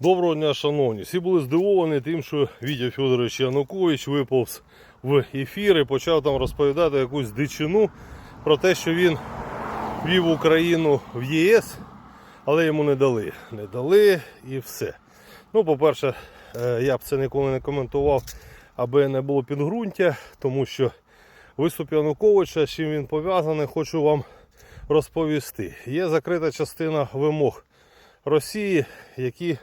Доброго дня, шановні. Всі були здивовані тим, що Вітя Федорович Янукович виповз в ефір і почав там розповідати якусь дичину про те, що він вів Україну в ЄС, але йому не дали. Не дали і все. Ну, по-перше, е, я б це ніколи не коментував, аби не було підґрунтя, тому що виступ Януковича, з чим він пов'язаний, хочу вам розповісти. Є закрита частина вимог Росії, які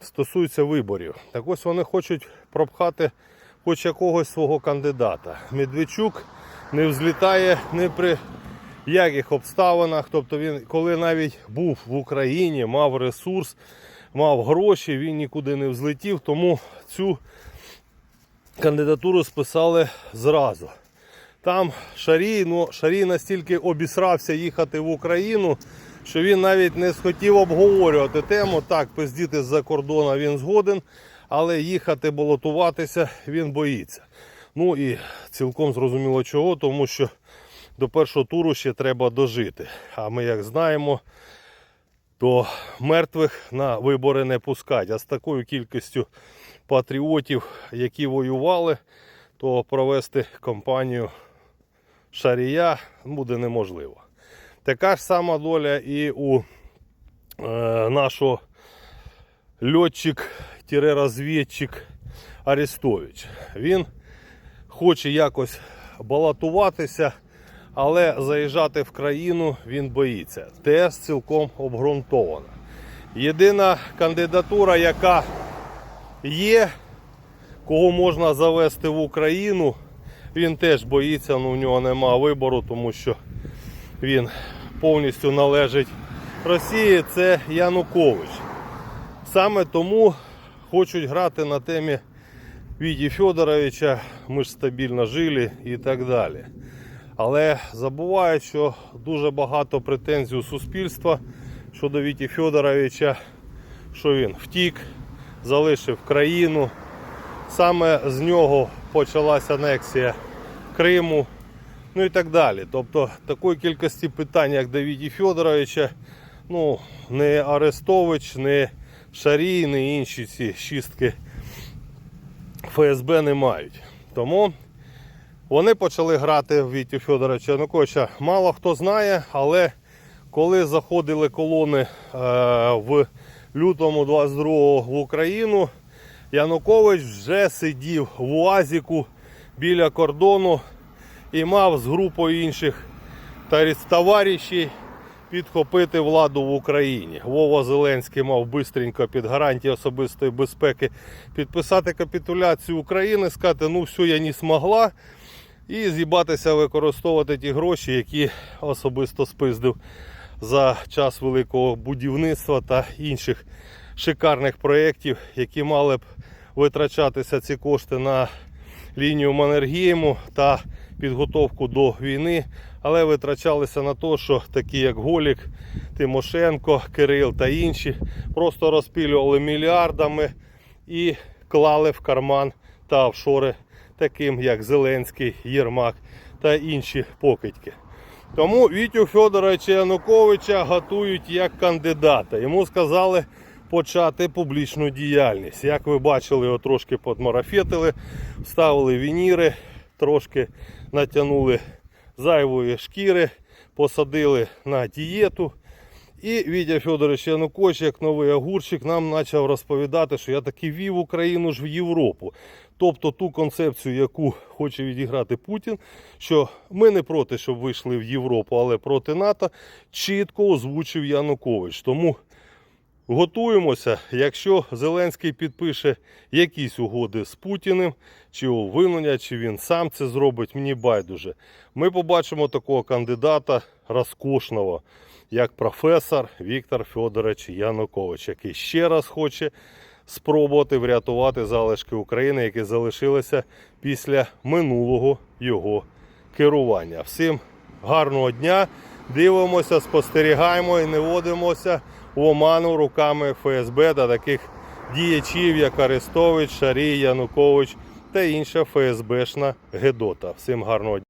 стосуються виборів. Так ось вони хочуть пропхати хоч якогось свого кандидата. Медведчук не взлітає ні при яких обставинах. Тобто він, коли навіть був в Україні, мав ресурс, мав гроші, він нікуди не взлетів, тому цю кандидатуру списали зразу. Там Шарій, ну Шарій настільки обісрався їхати в Україну, що він навіть не схотів обговорювати тему. Так, пиздіти з-за кордону він згоден, але їхати балотуватися він боїться. Ну і цілком зрозуміло чого, тому що до першого туру ще треба дожити. А ми, як знаємо, то мертвих на вибори не пускать. А з такою кількістю патріотів, які воювали, то провести кампанію Шарія буде неможливо. Така ж сама доля і у е, нашого льотчик-розвідчик Арестович. Він хоче якось балотуватися, але заїжджати в країну він боїться. Теж цілком обґрунтовано. Єдина кандидатура, яка є, кого можна завести в Україну, він теж боїться, але у нього нема вибору, тому що він повністю належить Росії. Це Янукович. Саме тому хочуть грати на темі Віті Федоровича, ми ж стабільно жили і так далі. Але забувають, що дуже багато претензій у суспільства щодо Віті Федоровича, що він втік, залишив країну. Саме з нього почалася анексія Криму, ну і так далі. Тобто такої кількості питань, як до Віті Федоровича, ну, не Арестович, не Шарій, не інші ці шістки ФСБ не мають. Тому вони почали грати в Вітю Федоровича Януковича. Мало хто знає, але коли заходили колони е, в лютому 22-го в Україну, Янукович вже сидів в УАЗіку біля кордону і мав з групою інших товаришів підхопити владу в Україні. Вова Зеленський мав бистренько під гарантії особистої безпеки підписати капітуляцію України, сказати, ну все, я не змогла. І з'їбатися використовувати ті гроші, які особисто спиздив за час великого будівництва та інших шикарних проєктів, які мали б витрачатися ці кошти на лінію Маннергейму та підготовку до війни, але витрачалися на те, що такі як Голік, Тимошенко, Кирил та інші просто розпілювали мільярдами і клали в карман та офшори, таким як Зеленський, Єрмак та інші покидьки. Тому Вітю Федоровича Януковича готують як кандидата. Йому сказали почати публічну діяльність. Як ви бачили, його трошки подмарафетили, вставили вініри, трошки натягнули зайвої шкіри, посадили на дієту. І Вітя Федорович Янукович, як новий огурчик, нам почав розповідати, що я таки вів Україну ж в Європу. Тобто ту концепцію, яку хоче відіграти Путін, що ми не проти, щоб вийшли в Європу, але проти НАТО, чітко озвучив Янукович. Тому готуємося, якщо Зеленський підпише якісь угоди з Путіним, чи увинення, чи він сам це зробить, мені байдуже. Ми побачимо такого кандидата розкошного, як професор Віктор Федорович Янукович, який ще раз хоче спробувати врятувати залишки України, які залишилися після минулого його керування. Всім гарного дня! Дивимося, спостерігаємо і не водимося в оману руками ФСБ та таких діячів, як Арестович, Шарій, Янукович та інша ФСБшна Гедота. Всім гарного дня!